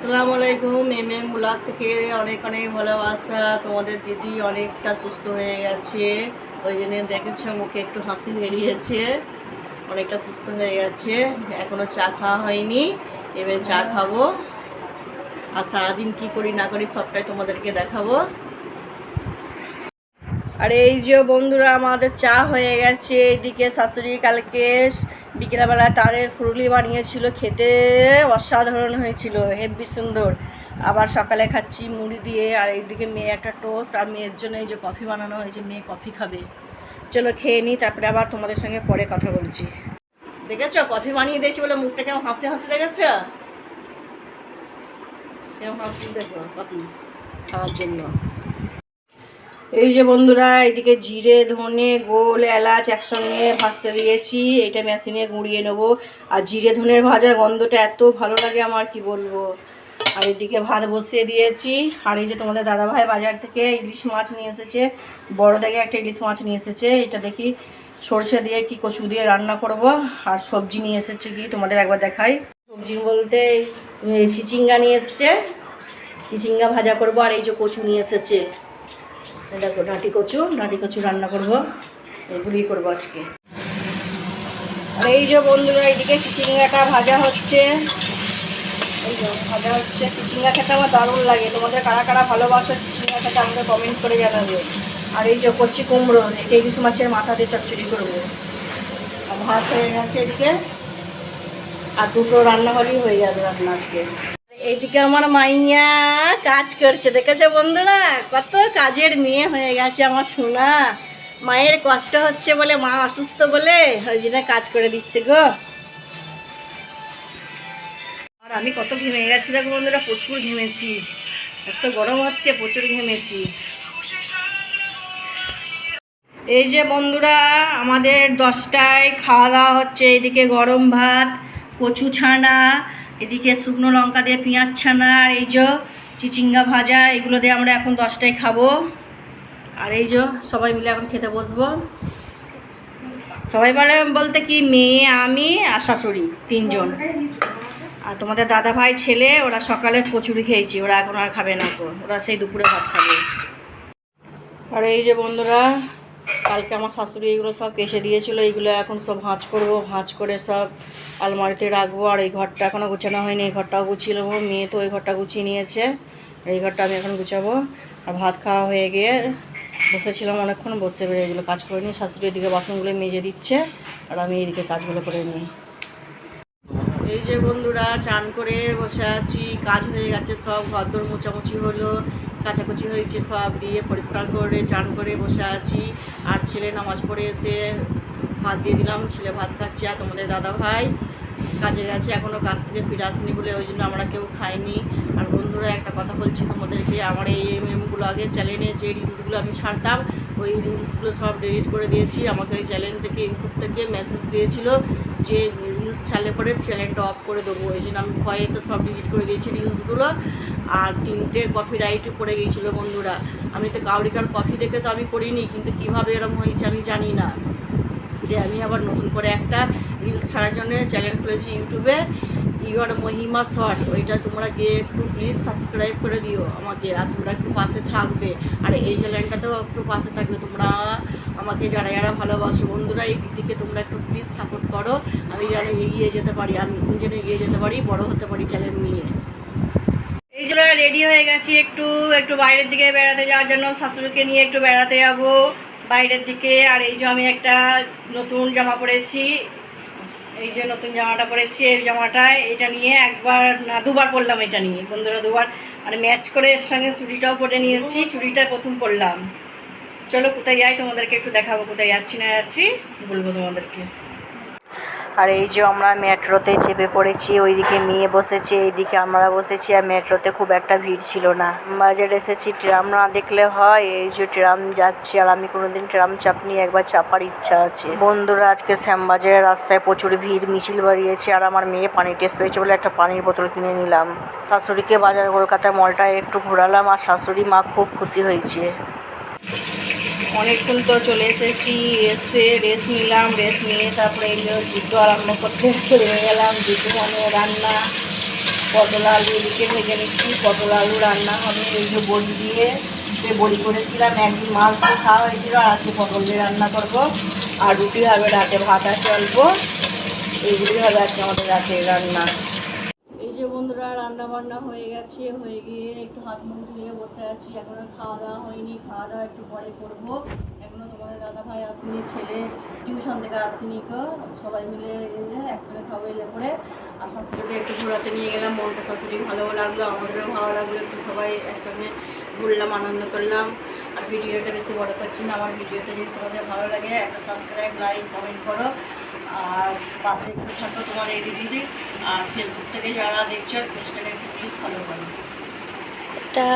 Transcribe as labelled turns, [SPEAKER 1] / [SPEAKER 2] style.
[SPEAKER 1] আসসালামু আলাইকুম, M M block থেকে অনেক অনেক ভালোবাসা। তোমাদের দিদি অনেকটা সুস্থ হয়ে গেছে। ওই জন্য দেখেছ মুখে একটু হাসি বেরিয়েছে। অনেকটা সুস্থ হয়ে গেছে। এখনও চা খাওয়া হয়নি। এবার চা খাব। আর সারাদিন কী করি না করি সবটাই তোমাদেরকে দেখাবো। আর এই যে বন্ধুরা, আমাদের চা হয়ে গেছে। এইদিকে শাশুড়ি কালকে বিকেলবেলা তারের ফুরুলি বানিয়েছিল, খেতে অসাধারণ হয়েছিল, হেব্বি সুন্দর। আবার সকালে খাচ্ছি মুড়ি দিয়ে, আর এইদিকে মেয়ে একটা টোস্ট, আর মেয়ের জন্য এই যে কফি বানানো হয়েছে, মেয়ে কফি খাবে। চলো খেয়ে নিই তারপরে আবার তোমাদের সঙ্গে পরে কথা বলছি। দেখেছ? কফি বানিয়ে দিয়েছি বলে মুখটা কেমন হাসি হাসি দেখেছ কেমন হাসি দেখো, কফি খাওয়ার জন্য। এই যে বন্ধুরা, এদিকে জিরে, ধনে, গোল, এলাচ একসঙ্গে ভাজতে দিয়েছি। এটা মেশিনে গুঁড়িয়ে নেব। আর জিরে, ধনের ভাজার গন্ধটা এত ভালো লাগে আমার, কি বলব? আর এদিকে ভাত বসিয়ে দিয়েছি। আর এই যে তোমাদের দাদাভাই বাজার থেকে ইলিশ মাছ নিয়ে এসেছে। বড় দেখে একটা ইলিশ মাছ নিয়ে এসেছে। এটা দেখি সর্ষে দিয়ে কি কচু দিয়ে রান্না করব। আর সবজি নিয়ে এসেছে কি, তোমাদের একবার দেখাই। সবজি বলতে চিচিঙ্গা নিয়ে এসেছে। চিচিঙ্গা ভাজা করব। আর এই যে কচু নিয়ে এসেছে। দেখো ডাঁটি কচু ডাঁটি কচু রান্না করব। এগুলি করব আজকে। এই যে বন্ধুরা এইদিকে চিচিঙ্গাটা ভাজা হচ্ছে। এই যে ভাজা হচ্ছে। চিচিঙ্গা খেতে আমার দারুণ লাগে। তোমাদের কারা কারা ভালোবাসো চিচিঙ্গা খেতে আমাকে কমেন্ট করে জানাবে। আর এই যে কচি কুমড়ো এটা ইলিশ মাছের মাথা দিয়ে চচ্চড়ি করব। ভাত হয়ে গেছে এদিকে। আর দুটো রান্নাঘরই হয়ে যাবে রান্না আজকে। এইদিকে আমার মাইয়া কাজ করছে, দেখেছে বন্ধুরা? কত কাজের মেয়ে হয়ে গেছে আমার সোনা। মায়ের কষ্ট হচ্ছে বলে, মা অসুস্থ বলে ওই জন্য কাজ করে দিচ্ছে গো। আর আমি কত ঘেমে গেছি, দেখো বন্ধুরা, প্রচুর ঘেমেছি। এত গরম হচ্ছে, প্রচুর ঘেমেছি। এই যে বন্ধুরা, আমাদের দশটায় খাওয়া দাওয়া হচ্ছে এদিকে গরম ভাত, কচু ছানা এদিকে শুকনো লঙ্কা দিয়ে পেঁয়াজ ছানা আর এই যে চিচিঙ্গা ভাজা, এগুলো দিয়ে আমরা এখন দশটায় খাব। আর এই যে সবাই মিলে এখন খেতে বসবো। সবাই বলে, বলতে কি, মেয়ে, আমি আর শাশুড়ি, তিনজন। আর তোমাদের দাদা ভাই, ছেলে, ওরা সকালে কচুরি খেয়েছি, ওরা এখন আর খাবে না ওরা সেই দুপুরে ভাত খাবে। আর এই যে বন্ধুরা কালকে আমার শাশুড়ি এগুলো সব কেসে দিয়েছিল, এইগুলো এখন সব ভাঁজ করব, ভাঁজ করে সব আলমারিতে রাখব, আর এই ঘরটা এখনও গুছানো হয়নি, এই ঘরটাও গুছিয়ে নেব, মেয়ে তো ওই ঘরটা গুছিয়ে নিয়েছে, এই ঘরটা আমি এখন গুছাবো। আর ভাত খাওয়া হয়ে গিয়ে বসেছিলাম অনেকক্ষণ, বসে বেড়ে এগুলো কাজ করে নিই শাশুড়ি এদিকে বাসনগুলো মেজে দিচ্ছে, আর আমি এদিকে কাজগুলো করে নিই। এই যে বন্ধুরা, চান করে বসে আছি, কাজ হয়ে গেছে সব, ঘরদোর মোচামুচি হলো কাচাকুচি হয়েছে, সব দিয়ে পরিষ্কার করে, চান করে বসে আছি। আর ছেলে নামাজ পড়ে এসে ভাত দিয়ে দিলাম, ছেলে ভাত খাচ্ছে আর তোমাদের দাদা ভাই কাজে গেছে এখনও কাজ থেকে ফিরে আসেনি বলে ওই জন্য আমরা কেউ খাইনি। আর বন্ধুরা, একটা কথা বলছি তোমাদেরকে, আমার এই এম এম ব্লগের চ্যানেলে যে রিলসগুলো আমি ছাড়তাম, ওই রিলসগুলো সব ডিলিট করে দিয়েছি। আমাকে ওই চ্যানেল থেকে ইউটিউব থেকে মেসেজ দিয়েছিল যে ছাড়লে পরে চ্যানেলটা অফ করে দেবো, এই জন্য আমি ভয়ে তো সব ডিলিট করে দিয়েছি রিলসগুলো আর তিনটে কফি রাইট পড়ে গিয়েছিল বন্ধুরা। আমি তো কাউরিকার কফি দেখে তো আমি করিনি, কিন্তু কীভাবে এরম হয়েছে আমি জানি না। যে আমি আবার নতুন করে একটা রিলস ছাড়ার জন্য চ্যানেল খুলেছি ইউটিউবে। ইউর মহিমা শর্ট ওইটা তোমরা গিয়ে একটু প্লিজ সাবস্ক্রাইব করে দিও আমাকে, আর তোমরা একটু পাশে থাকবে। আর এই চ্যানেলটাতেও একটু পাশে থাকবে, তোমরা আমাকে যারা যারা ভালোবাসো, বন্ধুরা, এই দিদিকে তোমরা একটু প্লিজ সাপোর্ট করো। আমি যেন এগিয়ে যেতে পারি, আমি যেন এগিয়ে যেতে পারি, বড় হতে পারি চ্যানেল নিয়ে। এই জন্য রেডি হয়ে গেছি একটু একটু বাইরের দিকে বেড়াতে যাওয়ার জন্য, শাশুড়িকে নিয়ে একটু বেড়াতে যাব বাইরের দিকে। আর এই যে আমি একটা নতুন জামা পরেছি এই যে নতুন জামাটা পরেছি, এই জামাটায় এটা নিয়ে একবার, না, দুবার পরলাম এটা নিয়ে, বন্ধুরা দুবার। আর ম্যাচ করে এর সঙ্গে চুড়িটাও পরে নিয়েছি, চুড়িটা প্রথম পরলাম। চলো, কোথায় যাই তোমাদেরকে একটু দেখাবো, কোথায় যাচ্ছি, না যাচ্ছি, বলব তোমাদেরকে। আর এই যে আমরা মেট্রোতে চেপে পড়েছি, ওইদিকে মেয়ে বসেছে, এইদিকে আমরা বসেছি আর মেট্রোতে খুব একটা ভিড় ছিল না। বাজারে এসেছি, ট্রাম না দেখলে হয়, এই যে ট্রাম যাচ্ছে আর আমি কোনোদিন ট্রাম চাপনি একবার চাপার ইচ্ছা আছে। বন্ধুরা, আজকে শ্যামবাজারের রাস্তায় প্রচুর ভিড়, মিছিল বাড়িয়েছে আর আমার মেয়ে পানি টেস্ট পেয়েছে বলে একটা পানির বোতল কিনে নিলাম। শাশুড়িকে বাজার কলকাতা মলটায় একটু ঘোরালাম আর শাশুড়ি মা খুব খুশি হয়েছে। অনেকক্ষণ তো চলে এসেছি, এসে রেস্ট নিলাম রেস্ট নিয়ে তারপরে এই যে দুটো আরম্ভ করতে চলে গেলাম, দুটো মানে রান্না, পটল আলু এদিকে ভেজে নিচ্ছি, পটল আলু রান্না হবে যে বড়ি দিয়ে যে বড়ি করেছিলাম একদিন মাছ দিয়ে খাওয়া হয়েছিল, আর আজকে পটল দিয়ে রান্না করব, আর রুটি হবে রাতে, ভাত আছে অল্প এইগুলি হবে আজকে আমাদের রাতের রান্না। রান্না বান্না হয়ে গেছে, হয়ে গিয়ে একটু হাত মুখ ধুয়ে বসে আছি। এখনও খাওয়া দাওয়া হয়নি, খাওয়া দাওয়া একটু পরে করব। এখনও তোমাদের দাদা ভাই আসেনি ছেলে টিউশন থেকে আসেনি তো সবাই মিলে একসঙ্গে খাব এলে করে আর শাশুড়িকে একটু ঘোরাতে নিয়ে গেলাম মনটা শাশুড়ি ভালো লাগল আমাদেরও ভালো লাগল একটু সবাই একসঙ্গে ঘুরলাম আনন্দ করলাম। আর ভিডিওটা বেশি বড় করছি না আমার ভিডিওতে যদি তোমাদের ভালো লাগে একটা সাবস্ক্রাইব লাইক কমেন্ট করো। আর পাশে একটু থাকো তোমার এই দিদি আর ফেসবুক থেকে যারা দেখছ পেজটাকে একটু প্লিজ ফলো করো।
[SPEAKER 2] টা।